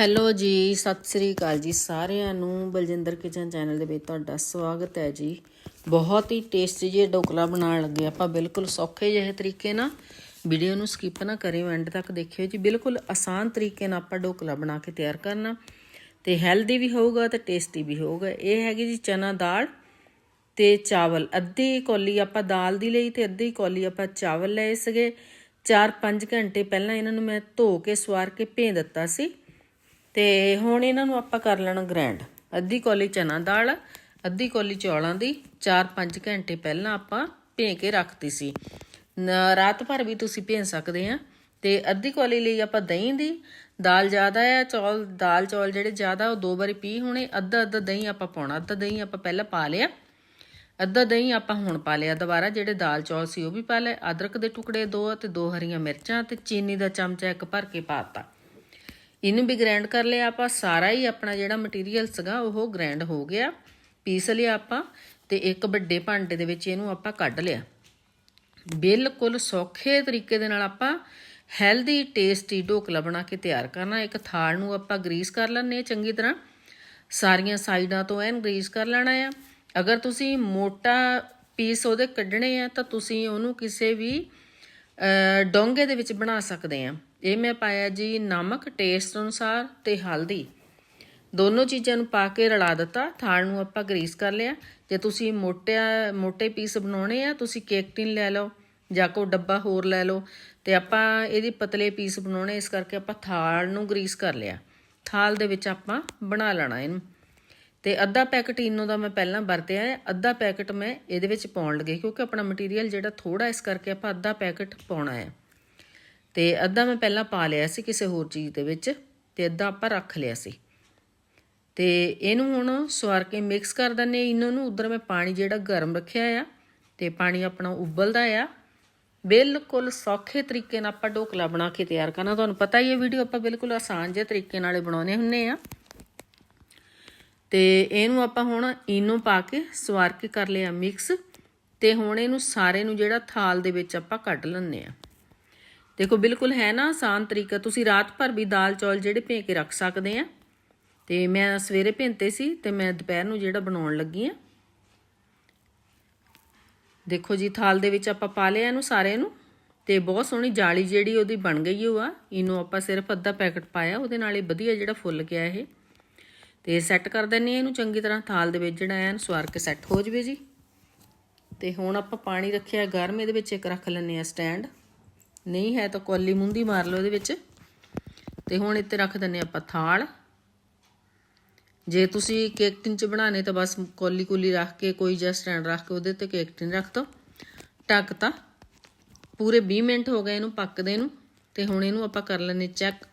Hello ਜੀ, ਸਤਿ ਸ੍ਰੀ ਅਕਾਲ ਜੀ ਸਾਰਿਆਂ ਨੂੰ। ਬਲਜਿੰਦਰ ਕਿਚਨ ਚੈਨਲ ਦੇ ਵਿੱਚ ਤੁਹਾਡਾ ਸਵਾਗਤ ਹੈ ਜੀ। ਬਹੁਤ ਹੀ ਟੇਸਟੀ ਜਿਹਾ ਢੋਕਲਾ ਬਣਾਉਣ ਲੱਗੇ ਆਪਾਂ, ਬਿਲਕੁਲ ਸੌਖੇ ਜਿਹੇ ਤਰੀਕੇ ਨਾਲ। ਵੀਡੀਓ ਨੂੰ ਸਕਿਪ ਨਾ ਕਰਿਓ ਐਂਡ ਤੱਕ ਦੇਖਿਓ ਜੀ। ਬਿਲਕੁਲ ਆਸਾਨ ਤਰੀਕੇ ਨਾਲ ਆਪਾਂ ਢੋਕਲਾ ਬਣਾ ਕੇ ਤਿਆਰ ਕਰਨਾ। ਤੇ ਹੈਲਦੀ ਵੀ ਹੋਊਗਾ ਤੇ ਟੇਸਟੀ ਵੀ ਹੋਊਗਾ। ਇਹ ਹੈਗੀ ਜੀ ਚਨਾ ਦਾਲ ਤੇ ਚਾਵਲ। ਅੱਧੀ ਕੌਲੀ ਆਪਾਂ ਦਾਲ ਦੀ ਲਈ ਤੇ ਅੱਧੀ ਕੌਲੀ ਆਪਾਂ ਚਾਵਲ ਲਏ ਸੀਗੇ। 4-5 ਘੰਟੇ ਪਹਿਲਾਂ ਇਹਨਾਂ ਨੂੰ ਮੈਂ ਧੋ ਕੇ ਸਵਾਰ ਕੇ ਭੇਂ ਦਿੱਤਾ ਸੀ। ਤੇ ਹੁਣ ਇਹਨਾਂ ਨੂੰ ਆਪਾਂ ਕਰ ਲੈਣਾ ਗ੍ਰੈਂਡ। ਅੱਧੀ ਕੌਲੀ ਚਨਾ ਦਾਲ, ਅੱਧੀ ਕੌਲੀ ਚੌਲਾਂ ਦੀ 4-5 ਘੰਟੇ ਪਹਿਲਾਂ ਆਪਾਂ ਭੇ ਕੇ ਰੱਖਤੀ ਸੀ। ਰਾਤ ਭਰ ਵੀ ਤੁਸੀਂ ਭੇਂ ਸਕਦੇ ਆ। ਤੇ ਅੱਧੀ ਕੌਲੀ ਲਈ ਆਪਾਂ ਦਹੀਂ ਦੀ, ਦਾਲ ਜ਼ਿਆਦਾ ਆ, ਚੌਲ, ਦਾਲ ਚੌਲ ਜਿਹੜੇ ਜ਼ਿਆਦਾ ਉਹ ਦੋ ਵਾਰੀ ਪੀ ਹੋਣੇ, ਅੱਧਾ ਅੱਧਾ ਦਹੀਂ ਆਪਾਂ ਪਾਉਣਾ, ਅੱਧਾ ਦਹੀਂ ਆਪਾਂ ਪਹਿਲਾਂ ਪਾ ਲਿਆ। ਅੱਧਾ ਦਹੀਂ ਆਪਾਂ ਹੁਣ ਪਾ ਲਿਆ ਦੁਬਾਰਾ, ਜਿਹੜੇ ਦਾਲ ਚੌਲ ਸੀ ਉਹ ਵੀ ਪਾ ਲਏ, ਅਦਰਕ ਦੇ ਟੁਕੜੇ ਦੋ ਤੇ ਦੋ ਹਰੀਆਂ ਮਿਰਚਾਂ ਤੇ ਚੀਨੀ ਦਾ ਚਮਚਾ ਇੱਕ ਭਰ ਕੇ ਪਾਤਾ ਇਹਨੂੰ ਵੀ ਗ੍ਰਾਈਂਡ ਕਰ ਲਿਆ ਆਪਾਂ, ਸਾਰਾ ਹੀ ਆਪਣਾ ਜਿਹੜਾ ਮਟੀਰੀਅਲ ਸੀਗਾ ਉਹ ਗ੍ਰਾਈਂਡ ਹੋ ਗਿਆ। ਪੀਸ ਲਿਆ ਆਪਾਂ ਤੇ ਇੱਕ ਵੱਡੇ ਭਾਂਡੇ ਦੇ ਵਿੱਚ ਇਹਨੂੰ ਆਪਾਂ ਕੱਢ ਲਿਆ। ਬਿਲਕੁਲ ਸੌਖੇ ਤਰੀਕੇ ਦੇ ਨਾਲ ਆਪਾਂ ਹੈਲਦੀ ਟੇਸਟੀ ਢੋਕਲਾ ਬਣਾ ਕੇ ਤਿਆਰ ਕਰਨਾ। ਇੱਕ ਥਾਲ ਨੂੰ ਆਪਾਂ ਗਰੀਸ ਕਰ ਲੈਣੇ ਆ ਚੰਗੀ ਤਰ੍ਹਾਂ। ਸਾਰੀਆਂ ਸਾਈਡਾਂ ਤੋਂ ਐਨ ਗਰੀਸ ਕਰ ਲੈਣਾ ਆ। ਅਗਰ ਤੁਸੀਂ ਮੋਟਾ ਪੀਸ ਉਹਦੇ ਕੱਢਣੇ ਆ ਤਾਂ ਤੁਸੀਂ ਉਹਨੂੰ ਕਿਸੇ ਵੀ ਡੋਂਗੇ ਦੇ ਵਿੱਚ ਬਣਾ ਸਕਦੇ ਆ। ਇਹ ਮੈਂ ਪਾਇਆ ਜੀ ਨਮਕ ਟੇਸਟ ਅਨੁਸਾਰ ਤੇ ਹਲਦੀ। ਦੋਨੋਂ ਚੀਜ਼ਾਂ ਨੂੰ ਪਾ ਕੇ ਰਲਾ ਦਿੱਤਾ, ਥਾਲ ਨੂੰ ਆਪਾਂ ਗਰੀਸ ਕਰ ਲਿਆ। ਜੇ ਤੁਸੀਂ ਮੋਟਿਆ, ਮੋਟੇ ਪੀਸ ਬਣਾਉਣੇ ਆ, ਤੁਸੀਂ ਕੇਕ ਟਿਨ ਲੈ ਲਓ ਜਾਂ ਕੋ ਡੱਬਾ ਹੋਰ ਲੈ ਲਓ ਤੇ ਆਪਾਂ ਇਹਦੇ ਪਤਲੇ ਪੀਸ ਬਣਾਉਣੇ, ਇਸ ਕਰਕੇ ਆਪਾਂ ਥਾਲ ਨੂੰ ਗਰੀਸ ਕਰ ਲਿਆ। ਥਾਲ ਦੇ ਵਿੱਚ ਆਪਾਂ ਬਣਾ ਲੈਣਾ ਇਹਨੂੰ। ਤੇ ਅੱਧਾ ਪੈਕਟ ਇਨੋ ਦਾ ਮੈਂ ਪਹਿਲਾਂ ਵਰਤਿਆ ਹੈ, ਅੱਧਾ ਪੈਕਟ ਮੈਂ ਇਹਦੇ ਵਿੱਚ ਪਾਉਣ ਲੱਗੇ ਕਿਉਂਕਿ ਆਪਣਾ ਮਟੀਰੀਅਲ ਜਿਹੜਾ ਥੋੜਾ ਇਸ ਕਰਕੇ ਆਪਾਂ ਅੱਧਾ ਪੈਕਟ ਪਾਉਣਾ ਹੈ। ਤੇ ਅੱਧਾ ਮੈਂ ਪਹਿਲਾਂ ਪਾ ਲਿਆ ਸੀ ਕਿਸੇ ਹੋਰ ਚੀਜ਼ ਦੇ ਵਿੱਚ ਤੇ ਅੱਧਾ ਆਪਾਂ ਰੱਖ ਲਿਆ ਸੀ। ਤੇ ਇਹਨੂੰ ਹੁਣ ਸਵਾਰ ਕੇ ਮਿਕਸ ਕਰ ਦਿੰਨੇ ਇਹਨਾਂ ਨੂੰ। ਉਧਰ ਮੈਂ ਪਾਣੀ ਜਿਹੜਾ ਗਰਮ ਰੱਖਿਆ ਆ ਤੇ ਪਾਣੀ ਆਪਣਾ ਉਬਲਦਾ ਆ। ਬਿਲਕੁਲ ਸੌਖੇ ਤਰੀਕੇ ਨਾਲ ਆਪਾਂ ਢੋਕਲਾ ਬਣਾ ਕੇ ਤਿਆਰ ਕਰਨਾ। ਤੁਹਾਨੂੰ ਪਤਾ ਹੀ ਹੈ ਵੀਡੀਓ ਆਪਾਂ ਬਿਲਕੁਲ ਆਸਾਨ ਜਿਹੇ ਤਰੀਕੇ ਨਾਲ ਹੀ ਬਣਾਉਨੇ ਹੁੰਨੇ ਆ ਤੇ ਇਹਨੂੰ ਆਪਾਂ ਹੁਣ ਇਨੋ ਪਾ ਕੇ ਸਵਾਰ ਕੇ ਕਰ ਲਿਆ ਮਿਕਸ ਤੇ ਹੁਣ ਇਹਨੂੰ ਸਾਰੇ ਨੂੰ ਜਿਹੜਾ ਥਾਲ ਦੇ ਵਿੱਚ ਆਪਾਂ ਕੱਢ ਲੈਣੇ ਆ ਦੇਖੋ, ਬਿਲਕੁਲ ਹੈ ਨਾ ਆਸਾਨ ਤਰੀਕਾ। ਤੁਸੀਂ ਰਾਤ ਭਰ ਵੀ ਦਾਲ ਚੌਲ ਜਿਹੜੇ ਭੇ ਕੇ ਰੱਖ ਸਕਦੇ ਆ। ਤੇ ਮੈਂ ਸਵੇਰੇ ਭਿੰਤੇ ਸੀ ਤੇ ਮੈਂ ਦੁਪਹਿਰ ਨੂੰ ਜਿਹੜਾ ਬਣਾਉਣ ਲੱਗੀ ਆ। ਦੇਖੋ ਜੀ, ਥਾਲ ਦੇ ਵਿੱਚ ਆਪਾਂ ਪਾ ਲਿਆ ਇਹਨੂੰ ਸਾਰੇ ਨੂੰ। ਤੇ ਬਹੁਤ ਸੋਹਣੀ ਜਾਲੀ ਜਿਹੜੀ ਉਹਦੀ ਬਣ ਗਈ ਹੋ ਆ। ਇਹਨੂੰ ਆਪਾਂ ਸਿਰਫ ਅੱਧਾ ਪੈਕਟ ਪਾਇਆ, ਉਹਦੇ ਨਾਲ ਇਹ ਵਧੀਆ ਜਿਹੜਾ ਫੁੱਲ ਗਿਆ ਇਹ। ਤੇ ਸੈੱਟ ਕਰ ਦਿੰਨੀ ਆ ਇਹਨੂੰ ਚੰਗੀ ਤਰ੍ਹਾਂ। ਥਾਲ ਦੇ ਵਿੱਚ ਜਿਹੜਾ ਐਨ ਸਵਾਰ ਕੇ ਸੈੱਟ ਹੋ ਜਵੇ ਜੀ। ਤੇ ਹੁਣ ਆਪਾਂ ਪਾਣੀ ਰੱਖਿਆ, ਗਰਮ ਇਹਦੇ ਵਿੱਚ ਇੱਕ ਰੱਖ ਲੈਨੇ ਆ ਸਟੈਂਡ। ਨਹੀਂ ਹੈ ਤਾਂ ਕੋਲੀ ਮੁੰਦੀ ਮਾਰ ਲਓ ਇਹਦੇ ਵਿੱਚ। ਤੇ ਹੁਣ ਇੱਥੇ ਰੱਖ ਦਿੰਨੇ ਆਪਾਂ ਥਾਲ। ਜੇ ਤੁਸੀਂ ਕੇਕ ਟਿਨ ਚ ਬਣਾਣੇ ਤਾਂ ਬਸ ਕੋਲੀ ਕੁਲੀ ਰੱਖ ਕੇ ਕੋਈ ਜਾਂ ਸਟੈਂਡ ਰੱਖ ਕੇ ਉਹਦੇ ਤੇ ਕੇਕ ਟਿਨ ਰੱਖ ਦੋ। ਢੱਕ ਤਾ। ਪੂਰੇ 20 ਮਿੰਟ ਹੋ ਗਏ ਇਹਨੂੰ ਪੱਕਦੇ ਨੂੰ। ਤੇ ਹੁਣ ਇਹਨੂੰ ਆਪਾਂ ਕਰ ਲੈਨੇ ਚੈੱਕ।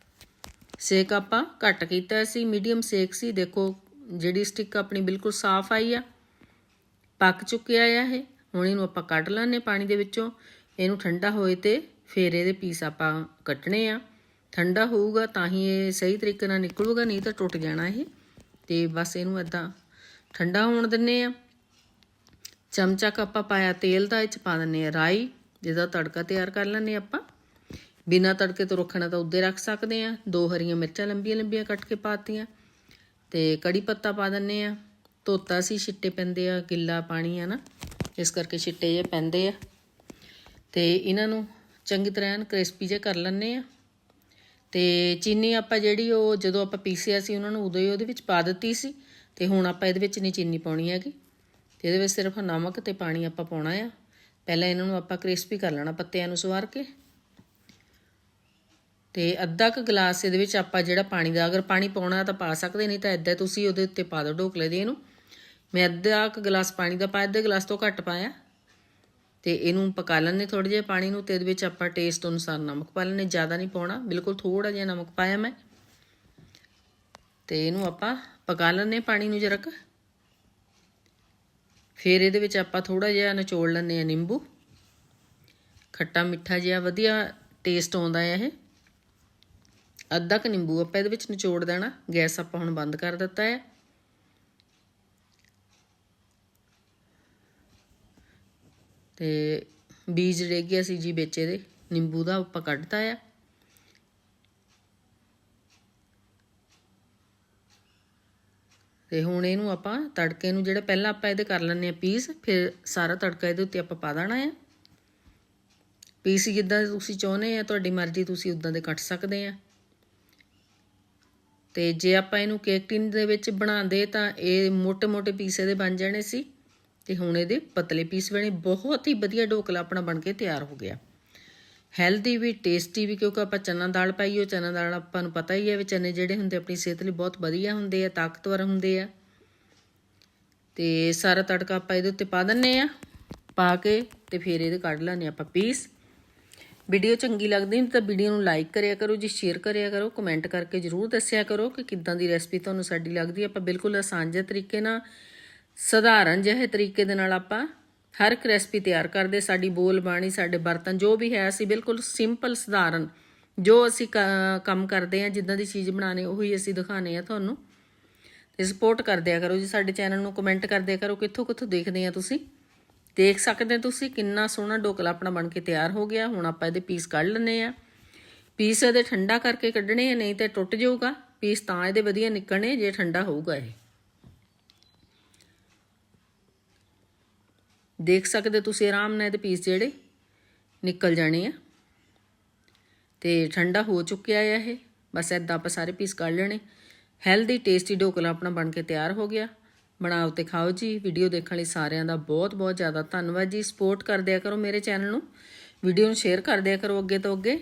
ਸੇਕ ਆਪਾਂ ਘੱਟ ਕੀਤਾ ਸੀ, ਮੀਡੀਅਮ ਸੇਕ ਸੀ। ਦੇਖੋ ਜਿਹੜੀ ਸਟਿਕ ਆਪਣੀ ਬਿਲਕੁਲ ਸਾਫ਼ ਆਈ ਆ। ਪੱਕ ਚੁੱਕਿਆ ਆ ਇਹ। ਹੁਣ ਇਹਨੂੰ ਆਪਾਂ ਕੱਢ ਲੈਣੇ ਪਾਣੀ ਦੇ ਵਿੱਚੋਂ। ਇਹਨੂੰ ਠੰਡਾ ਹੋਏ ਤੇ ਫਿਰ ਇਹਦੇ ਪੀਸ ਆਪਾਂ ਕੱਟਣੇ ਆ। ਠੰਡਾ ਹੋਊਗਾ ਤਾਂ ਹੀ ਇਹ ਸਹੀ ਤਰੀਕੇ ਨਾਲ ਨਿਕਲੂਗਾ, ਨਹੀਂ ਤਾਂ ਟੁੱਟ ਜਾਣਾ ਇਹ। ਤੇ ਬਸ ਇਹਨੂੰ ਇਦਾਂ ਠੰਡਾ ਹੋਣ ਦਿੰਨੇ ਆ। ਚਮਚਾ ਕ ਆਪਾਂ ਪਾਇਆ ਤੇਲ ਦਾ, ਇਹ ਚ ਪਾ ਦਿੰਨੇ ਆ ਰਾਈ, ਜਿਹਦਾ ਤੜਕਾ ਤਿਆਰ ਕਰ ਲੈਣੇ ਆਪਾਂ। ਬਿਨਾ ਤੜਕੇ ਤੋਂ ਰੱਖਣਾ ਤਾਂ ਉੱਦੇ ਰੱਖ ਸਕਦੇ ਆ। ਦੋ ਹਰੀਆਂ ਮਿਰਚਾਂ ਲੰਬੀਆਂ ਲੰਬੀਆਂ ਕੱਟ ਕੇ ਪਾਤੀਆਂ। ਤੇ ਕੜੀ ਪੱਤਾ ਪਾ ਦਿੰਨੇ ਆ। ਧੋਤਾ ਸੀ, ਛਿੱਟੇ ਪੈਂਦੇ ਆ ਗਿੱਲਾ ਪਾਣੀ ਆ ਨਾ। ਇਸ ਕਰਕੇ ਛਿੱਟੇ ਜੇ ਪੈਂਦੇ ਆ। ਤੇ ਇਹਨਾਂ ਨੂੰ ਚੰਗੀ ਤਰ੍ਹਾਂ ਕ੍ਰਿਸਪੀ ਜੇ ਕਰ ਲੈਣੇ ਆ। ਤੇ ਚੀਨੀ ਆਪਾਂ ਜਿਹੜੀ ਉਹ ਜਦੋਂ ਆਪਾਂ ਪੀਸਿਆ ਸੀ, ਉਹਨਾਂ ਨੂੰ ਉਦੋਂ ਹੀ ਉਹਦੇ ਵਿੱਚ ਪਾ ਦਿੱਤੀ ਸੀ। ਤੇ ਹੁਣ ਆਪਾਂ ਇਹਦੇ ਵਿੱਚ ਨਹੀਂ ਚੀਨੀ ਪਾਉਣੀ ਹੈਗੀ। ਤੇ ਇਹਦੇ ਵਿੱਚ ਸਿਰਫ ਨਮਕ ਤੇ ਪਾਣੀ ਆਪਾਂ ਪਾਉਣਾ ਆ। ਪਹਿਲਾਂ ਇਹਨਾਂ ਨੂੰ ਆਪਾਂ ਕ੍ਰਿਸਪੀ ਕਰ ਲੈਣਾ ਪੱਤਿਆਂ ਨੂੰ ਸਵਾਰ ਕੇ। ਤੇ ਅੱਧਾ ਕੁ ਗਲਾਸ ਇਹਦੇ ਵਿੱਚ ਆਪਾਂ ਜਿਹੜਾ ਪਾਣੀ ਦਾ, ਅਗਰ ਪਾਣੀ ਪਾਉਣਾ ਤਾਂ ਪਾ ਸਕਦੇ ਨਹੀਂ ਤਾਂ ਇਦਾਂ ਤੁਸੀਂ ਉਹਦੇ ਉੱਤੇ ਪਾ ਦਿਓ ਢੋਕਲੇ ਦੇ ਇਹਨੂੰ। ਮੈਂ ਅੱਧਾ ਕੁ ਗਲਾਸ ਪਾਣੀ ਦਾ ਪਾਇਆ ਅੱਧੇ ਗਲਾਸ ਤੋਂ ਘੱਟ ਪਾਇਆ। ਤੇ ਇਹਨੂੰ ਪਕਾ ਲੈਣੇ ਥੋੜੇ ਜਿਹਾ ਪਾਣੀ ਨੂੰ ਤੇ ਇਹਦੇ ਵਿੱਚ ਆਪਾਂ ਟੇਸਟ ਅਨੁਸਾਰ ਨਮਕ ਪਾ ਲੈਣੇ ਜ਼ਿਆਦਾ ਨਹੀਂ ਪਾਉਣਾ, ਬਿਲਕੁਲ ਥੋੜਾ ਜਿਹਾ ਨਮਕ ਪਾਇਆ ਮੈਂ। ਤੇ ਇਹਨੂੰ ਆਪਾਂ ਪਕਾ ਲੈਣੇ ਪਾਣੀ ਨੂੰ ਜਰਕ ਫਿਰ ਇਹਦੇ ਵਿੱਚ ਆਪਾਂ ਥੋੜਾ ਜਿਹਾ ਨਿਚੋੜ ਲੈਣੇ ਆ ਨਿੰਬੂ। ਖੱਟਾ ਮਿੱਠਾ ਜਿਹਾ ਵਧੀਆ ਟੇਸਟ ਆਉਂਦਾ ਹੈ ਇਹ। ਅੱਧਾ ਕ ਨਿੰਬੂ ਆਪਾਂ ਇਹਦੇ ਵਿੱਚ ਨਿਚੋੜ ਦੇਣਾ। ਗੈਸ ਆਪਾਂ ਹੁਣ ਬੰਦ ਕਰ ਦਿੱਤਾ ਹੈ। ਤੇ ਬੀਜ ਰਹਿ ਗਿਆ ਸੀ ਜੀ ਵਿੱਚ ਇਹਦੇ ਨਿੰਬੂ ਦਾ ਆਪਾਂ ਕੱਢਤਾ ਆ। ਤੇ ਹੁਣ ਇਹਨੂੰ ਆਪਾਂ ਤੜਕੇ ਨੂੰ ਜਿਹੜਾ ਪਹਿਲਾਂ ਆਪਾਂ ਇਹਦੇ ਕਰ ਲੈਣੇ ਆ ਪੀਸ, ਫਿਰ ਸਾਰਾ ਤੜਕਾ ਇਹਦੇ ਉੱਤੇ ਆਪਾਂ ਪਾ ਦੇਣਾ ਆ। ਪੀਸ ਜਿੱਦਾਂ ਤੁਸੀਂ ਚਾਹੁੰਦੇ ਆ, ਤੁਹਾਡੀ ਮਰਜ਼ੀ ਤੁਸੀਂ ਉਦਾਂ ਦੇ ਕੱਟ ਸਕਦੇ ਆ। ਤੇ ਜੇ ਆਪਾਂ ਇਹਨੂੰ ਕੇਕ ਟਿਨ ਦੇ ਵਿੱਚ ਬਣਾਉਂਦੇ ਤਾਂ ਇਹ ਮੋਟੇ ਮੋਟੇ ਪੀਸ ਇਹਦੇ ਬਣ ਜਾਣੇ ਸੀ। ਤੇ ਹੁਣ ਇਹਦੇ ਪਤਲੇ ਪੀਸ ਬਣੇ ਬਹੁਤ ਹੀ ਵਧੀਆ ਢੋਕਲਾ ਆਪਣਾ ਬਣ ਕੇ ਤਿਆਰ ਹੋ ਗਿਆ। ਹੈਲਦੀ ਵੀ ਟੇਸਟੀ ਵੀ, ਕਿਉਂਕਿ ਆਪਾਂ ਚਨਾ ਦਾਲ ਪਾਈ ਉਹ ਚਨਾ ਦਾਲ ਆਪਾਂ ਨੂੰ ਪਤਾ ਹੀ ਹੈ ਵੀ ਚਨੇ ਜਿਹੜੇ ਹੁੰਦੇ ਆਪਣੀ ਸਿਹਤ ਲਈ ਬਹੁਤ ਵਧੀਆ ਹੁੰਦੇ ਆ, ਤਾਕਤਵਰ ਹੁੰਦੇ ਆ। ਤੇ ਸਾਰਾ ਤੜਕਾ ਆਪਾਂ ਇਹਦੇ ਉੱਤੇ ਪਾ ਦਿੰਨੇ ਆ, ਪਾ ਕੇ ਤੇ ਫਿਰ ਇਹਦੇ ਕੱਢ ਲੈਣੇ ਆਪਾਂ ਪੀਸ। ਵੀਡੀਓ ਚੰਗੀ ਲੱਗਦੀ ਤਾਂ ਵੀਡੀਓ ਨੂੰ ਲਾਈਕ ਕਰਿਆ ਕਰੋ ਜੀ ਸ਼ੇਅਰ ਕਰਿਆ ਕਰੋ ਕਮੈਂਟ ਕਰਕੇ ਜਰੂਰ ਦੱਸਿਆ ਕਰੋ ਕਿ ਕਿੱਦਾਂ ਦੀ ਰੈਸਪੀ ਤੁਹਾਨੂੰ ਸਾਡੀ ਲੱਗਦੀ ਆਪਾਂ ਬਿਲਕੁਲ ਆਸਾਨ ਜਿਹੇ ਤਰੀਕੇ ਨਾਲ ਸਧਾਰਨ ਜਿਹੇ ਤਰੀਕੇ ਦੇ ਨਾਲ ਆਪਾਂ ਹਰ ਇੱਕ ਰੈਸਪੀ ਤਿਆਰ ਕਰਦੇ, ਸਾਡੀ ਬੋਲ ਬਾਣੀ, ਸਾਡੇ ਬਰਤਨ, ਜੋ ਵੀ ਹੈ, ਅਸੀਂ ਬਿਲਕੁਲ ਸਿੰਪਲ ਸਧਾਰਨ, ਜੋ ਅਸੀਂ ਕ- ਕੰਮ ਕਰਦੇ ਆ ਜਿੱਦਾਂ ਦੀ ਚੀਜ਼ ਬਣਾਉਣੀ, ਉਹੀ ਅਸੀਂ ਦਿਖਾਣੇ ਆ ਤੁਹਾਨੂੰ। ਤੇ ਸਪੋਰਟ ਕਰਦਿਆ ਕਰੋ ਜੀ, ਸਾਡੇ ਚੈਨਲ ਨੂੰ ਕਮੈਂਟ ਕਰਦਿਆ ਕਰੋ, ਕਿੱਥੋਂ ਕਿੱਥੋਂ ਦੇਖਦੇ ਆ ਤੁਸੀਂ। ਦੇਖ ਸਕਦੇ ਹੋ ਤੁਸੀਂ ਕਿੰਨਾ ਸੋਹਣਾ ਢੋਕਲਾ ਆਪਣਾ ਬਣ ਕੇ ਤਿਆਰ ਹੋ ਗਿਆ, ਹੁਣ ਆਪਾਂ ਇਹਦੇ ਪੀਸ ਕੱਢ ਲੈਣੇ ਆ ਪੀਸ ਇਹਦੇ ਠੰਡਾ ਕਰਕੇ ਕੱਢਣੇ ਆ, ਨਹੀਂ ਤੇ ਟੁੱਟ ਜਾਊਗਾ ਪੀਸ ਤਾਂ ਇਹਦੇ ਵਧੀਆ ਨਿਕਲਣੇ ਜੇ ਠੰਡਾ ਹੋਊਗਾ ਇਹ। ਦੇਖ ਸਕਦੇ ਹੋ ਤੁਸੀਂ ਆਰਾਮ ਨਾਲ ਇਹਦੇ ਪੀਸ ਜਿਹੜੇ ਨਿਕਲ ਜਾਣੇ ਆ। ਤੇ ਠੰਡਾ ਹੋ ਚੁੱਕਿਆ ਆ ਇਹ। ਬਸ ਏਦਾਂ ਆਪਾਂ ਸਾਰੇ ਪੀਸ ਕੱਢ ਲੈਣੇ। ਹੈਲਦੀ ਟੇਸਟੀ ਢੋਕਲਾ ਆਪਣਾ ਬਣ ਕੇ ਤਿਆਰ ਹੋ ਗਿਆ। ਬਣਾਓ ਤੇ ਖਾਓ ਜੀ। ਵੀਡੀਓ ਦੇਖਣ ਲਈ ਸਾਰਿਆਂ ਦਾ ਬਹੁਤ ਬਹੁਤ ਜ਼ਿਆਦਾ ਧੰਨਵਾਦ ਜੀ। ਸਪੋਰਟ ਕਰਦਿਆ ਕਰੋ ਮੇਰੇ ਚੈਨਲ ਨੂੰ। ਵੀਡੀਓ ਨੂੰ ਸ਼ੇਅਰ ਕਰਦਿਆ ਕਰੋ ਅੱਗੇ ਤੋਂ ਅੱਗੇ।